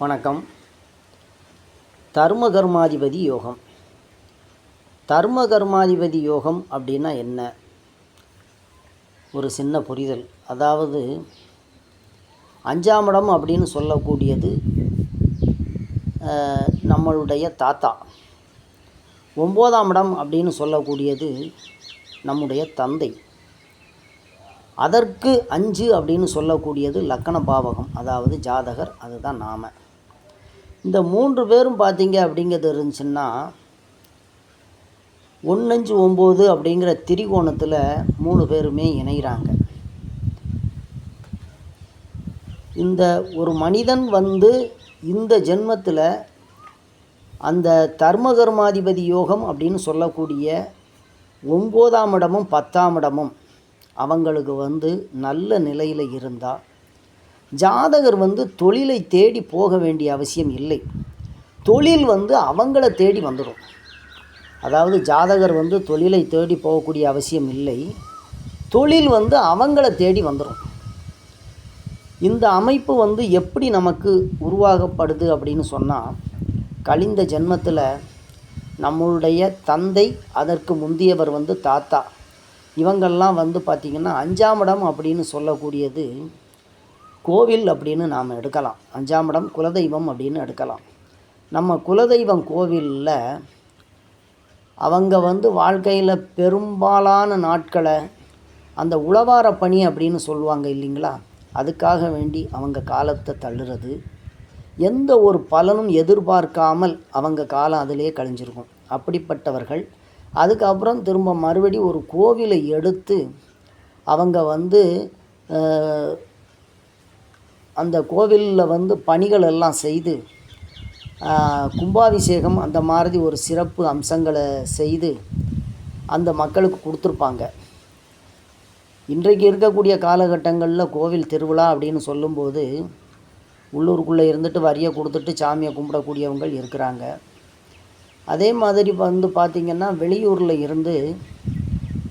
வணக்கம். தர்ம கர்மாதிபதி யோகம். தர்ம கர்மாதிபதி யோகம் அப்படின்னா என்ன? ஒரு சின்ன புரிதல். அதாவது அஞ்சாம் இடம் அப்படின்னு சொல்லக்கூடியது நம்மளுடைய தாத்தா. ஒம்போதாம் இடம் அப்படின்னு சொல்லக்கூடியது நம்முடைய தந்தை. அதற்கு அஞ்சு அப்படின்னு சொல்லக்கூடியது லக்கண பாவகம். அதாவது ஜாதகர் அதுதான் நாம. இந்த மூன்று பேரும் பார்த்தீங்க அப்படிங்கிறது இருந்துச்சுன்னா ஒன்னஞ்சு ஒம்பது அப்படிங்கிற திரிகோணத்தில் மூணு பேருமே இணைகிறாங்க. இந்த ஒரு மனிதன் வந்து இந்த ஜென்மத்தில் அந்த தர்மகர்மாதிபதி யோகம் அப்படின்னு சொல்லக்கூடிய ஒம்போதாம் இடமும் பத்தாம் இடமும் அவங்களுக்கு வந்து நல்ல நிலையில் இருந்தால் ஜாதகர் வந்து தொழிலை தேடி போக வேண்டிய அவசியம் இல்லை. தொழில் வந்து அவங்கள தேடி வந்துடும் அதாவது ஜாதகர் வந்து தொழிலை தேடி போகக்கூடிய அவசியம் இல்லை. தொழில் வந்து அவங்கள தேடி வந்துடும் இந்த அமைப்பு வந்து எப்படி நமக்கு உருவாகப்படுது அப்படின்னு சொன்னால் கழிந்த ஜென்மத்தில் நம்மளுடைய தந்தை அதற்கு முந்தியவர் வந்து தாத்தா. இவங்கெல்லாம் வந்து பார்த்திங்கன்னா அஞ்சாம் இடம் அப்படின்னு சொல்லக்கூடியது கோவில் அப்படின்னு நாம் எடுக்கலாம். அஞ்சாம் இடம் குலதெய்வம் அப்படின்னு எடுக்கலாம். நம்ம குலதெய்வம் கோவிலில் அவங்க வந்து வாழ்க்கையில் பெரும்பாலான நாட்களை அந்த உழவார பணி அப்படின்னு சொல்லுவாங்க இல்லைங்களா? அதுக்காக வேண்டி அவங்க காலத்தை தள்ளுறது. எந்த ஒரு பலனும் எதிர்பார்க்காமல் அவங்க காலம் அதிலே கழிஞ்சிருக்கும். அப்படிப்பட்டவர்கள். அதுக்கப்புறம் திரும்ப மறுபடி ஒரு கோவிலை எடுத்து அவங்க வந்து அந்த கோவிலில் வந்து பணிகள் எல்லாம் செய்து கும்பாபிஷேகம் அந்த மாதிரி ஒரு சிறப்பு அம்சங்களை செய்து அந்த மக்களுக்கு கொடுத்துருப்பாங்க. இன்றைக்கு இருக்கக்கூடிய காலகட்டங்களில் கோவில் திருவிழா அப்படின்னு சொல்லும்போது உள்ளூருக்குள்ளே இருந்துட்டு வரியை கொடுத்துட்டு சாமியை கும்பிடக்கூடியவங்க இருக்கிறாங்க. அதே மாதிரி வந்து பார்த்திங்கன்னா வெளியூரில் இருந்து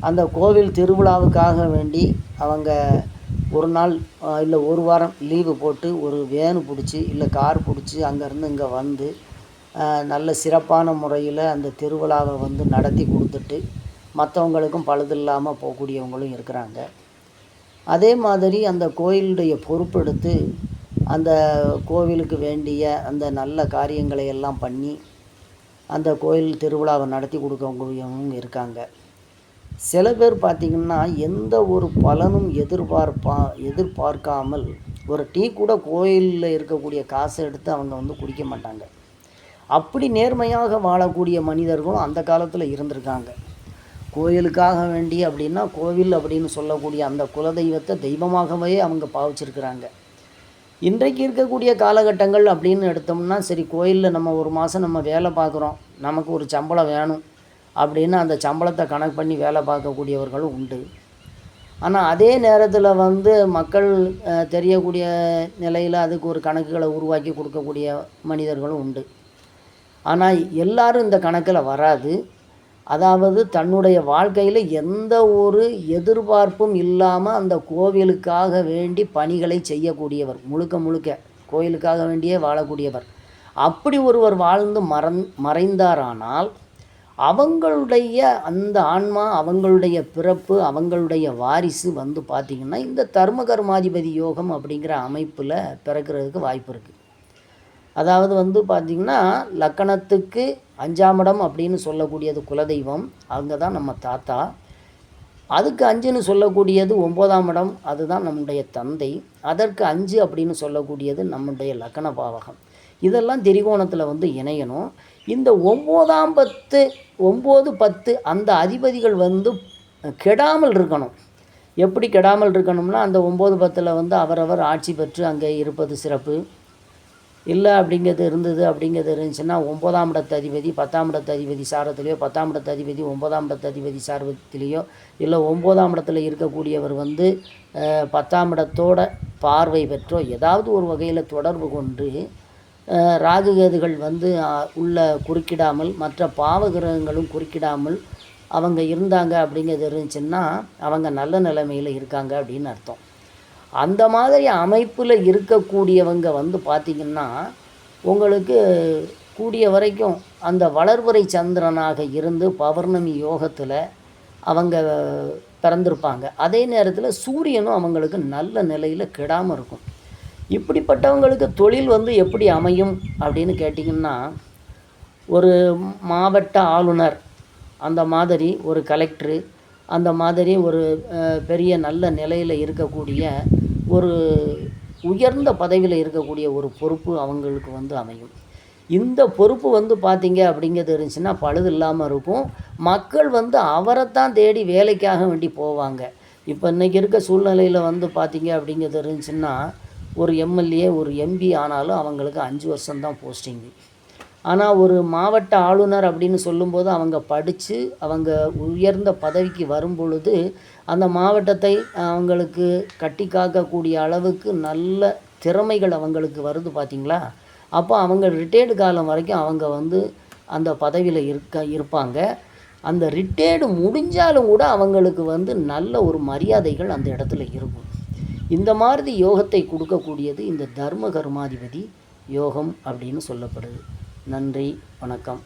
அந்த கோவில் திருவிழாவுக்காக வேண்டி அவங்க ஒரு நாள் இல்லை ஒரு வாரம் லீவு போட்டு ஒரு வேனு பிடிச்சி இல்லை கார் பிடிச்சி அங்கேருந்து இங்கே வந்து நல்ல சிறப்பான முறையில் அந்த திருவிழாவை வந்து நடத்தி கொடுத்துட்டு மற்றவங்களுக்கும் பழுதில்லாமல் போகக்கூடியவங்களும் இருக்கிறாங்க. அதே மாதிரி அந்த கோயிலுடைய பொறுப்பெடுத்து அந்த கோவிலுக்கு வேண்டிய அந்த நல்ல காரியங்களை எல்லாம் பண்ணி அந்த கோயில் திருவிழாவை நடத்தி கொடுக்கவங்க இருக்காங்க. சில பேர் பார்த்திங்கன்னா எந்த ஒரு பலனும் எதிர்பார்ப்பா எதிர்பார்க்காமல் ஒரு டீ கூட கோயிலில் இருக்கக்கூடிய காசை எடுத்து அவங்க வந்து குடிக்க மாட்டாங்க. அப்படி நேர்மையாக வாழக்கூடிய மனிதர்களும் அந்த காலத்தில் இருந்திருக்காங்க. கோயிலுக்காக வேண்டி அப்படின்னா கோவில் அப்படின்னு சொல்லக்கூடிய அந்த குலதெய்வத்தை தெய்வமாகவே அவங்க பாவிச்சிருக்கிறாங்க. இன்றைக்கு இருக்கக்கூடிய காலகட்டங்கள் அப்படின்னு எடுத்தோம்னா சரி கோயிலில் நம்ம ஒரு மாதம் நம்ம வேலை பார்க்குறோம். நமக்கு ஒரு சம்பளம் வேணும். அப்படின்னு அந்த சம்பளத்தை கணக்கு பண்ணி வேலை பார்க்கக்கூடியவர்களும் உண்டு. ஆனால் அதே நேரத்தில் வந்து மக்கள் தெரியக்கூடிய நிலையில் அதுக்கு ஒரு கணக்குகளை உருவாக்கி கொடுக்கக்கூடிய மனிதர்களும் உண்டு. ஆனால் எல்லாரும் இந்த கணக்கில் வராது. அதாவது தன்னுடைய வாழ்க்கையில் எந்த ஒரு எதிர்பார்ப்பும் இல்லாமல் அந்த கோவிலுக்காக வேண்டி பணிகளை செய்யக்கூடியவர் முழுக்க முழுக்க கோயிலுக்காக வேண்டியே வாழக்கூடியவர். அப்படி ஒருவர் வாழ்ந்து மறந் மறைந்தாரானால் அவங்களுடைய அந்த ஆன்மா அவங்களுடைய பிறப்பு அவங்களுடைய வாரிசு வந்து பார்த்திங்கன்னா இந்த தர்ம கர்மாதிபதி யோகம் அப்படிங்கிற அமைப்பில் பிறக்கிறதுக்கு வாய்ப்பு இருக்குது அதாவது வந்து பார்த்திங்கன்னா லக்கணத்துக்கு அஞ்சாம் இடம் அப்படின்னு சொல்லக்கூடியது குலதெய்வம் அவங்க தான் நம்ம தாத்தா. அதுக்கு அஞ்சுன்னு சொல்லக்கூடியது ஒம்போதாம் இடம் அதுதான் நம்முடைய தந்தை. அதற்கு அஞ்சு அப்படின்னு சொல்லக்கூடியது நம்முடைய லக்கண பாவகம். இதெல்லாம் திரிகோணத்தில் வந்து இணையணும். இந்த ஒம்போதாம் பத்து ஒம்பது பத்து அந்த அதிபதிகள் வந்து கெடாமல் இருக்கணும். எப்படி கெடாமல் இருக்கணும்னா அந்த ஒம்பது பத்தில் வந்து அவரவர் ஆட்சி பெற்று அங்கே இருப்பது சிறப்பு. இல்லை அப்படிங்கிறது இருந்தது அப்படிங்கிறது இருந்துச்சுன்னா ஒம்பதாம் இடத்து அதிபதி பத்தாம் இடத்து அதிபதி சாரத்திலேயோ பத்தாம் இடத்து அதிபதி ஒம்பதாம் இடத்து அதிபதி சார்வத்திலேயோ இல்லை ஒம்பதாம் இடத்துல இருக்கக்கூடியவர் வந்து பத்தாம் இடத்தோட பார்வை பெற்றோ ஏதாவது ஒரு வகையில் தொடர்பு கொண்டு ராகுகேதுகள் ராகு கேதுகள் வந்து உள்ள குறுக்கிடாமல் மற்ற பாவகிரகங்களும் குறுக்கிடாமல் அவங்க இருந்தாங்க அப்படிங்கிறது இருந்துச்சுன்னா அவங்க நல்ல நிலைமையில் இருக்காங்க அப்படின்னு அர்த்தம். அந்த மாதிரி அமைப்பில் இருக்கக்கூடியவங்க வந்து பார்த்திங்கன்னா உங்களுக்கு கூடிய வரைக்கும் அந்த வளர்வரை சந்திரனாக இருந்து பௌர்ணமி யோகத்தில் அவங்க பிறந்திருப்பாங்க. அதே நேரத்தில் சூரியனும் அவங்களுக்கு நல்ல நிலையில் கெடாமல் இருக்கும். இப்படிப்பட்டவங்களுக்கு தொழில் வந்து எப்படி அமையும் அப்படின்னு கேட்டிங்கன்னா ஒரு மாவட்ட ஆளுநர் அந்த மாதிரி ஒரு கலெக்டரு அந்த மாதிரி ஒரு பெரிய நல்ல நிலையில் இருக்கக்கூடிய ஒரு உயர்ந்த பதவியில் இருக்கக்கூடிய ஒரு பொறுப்பு அவங்களுக்கு வந்து அமையும். இந்த பொறுப்பு வந்து பார்த்தீங்க அப்படிங்கிறது இருந்துச்சுன்னா பழுது இல்லாமல் இருக்கும். மக்கள் வந்து அவரைத்தான் தேடி வேலைக்காக வேண்டி போவாங்க. இப்போ இன்றைக்கி இருக்க சூழ்நிலையில் வந்து பார்த்தீங்க அப்படிங்கிறது இருந்துச்சுன்னா ஒரு எம்எல்ஏ ஒரு எம்பி ஆனாலும் அவங்களுக்கு அஞ்சு வருஷம்தான் போஸ்டிங்கு ஆனால் ஒரு மாவட்ட ஆளுநர் அப்படின்னு சொல்லும்போது அவங்க படித்து அவங்க உயர்ந்த பதவிக்கு வரும் பொழுது அந்த மாவட்டத்தை அவங்களுக்கு கட்டி காக்கக்கூடிய அளவுக்கு நல்ல திறமைகள் அவங்களுக்கு வருது பார்த்திங்களா அப்போ அவங்க ரிட்டையர்டு காலம் வரைக்கும் அவங்க வந்து அந்த பதவியில் இருக்க இருப்பாங்க. அந்த ரிட்டையர்டு முடிஞ்சாலும் கூட அவங்களுக்கு வந்து நல்ல ஒரு மரியாதைகள் அந்த இடத்துல இருக்கும். இந்த மாதிரி யோகத்தை கொடுக்கக்கூடியது இந்த தர்ம கர்மாதிபதி யோகம் அப்படின்னு சொல்லப்படுது. நன்றி வணக்கம்.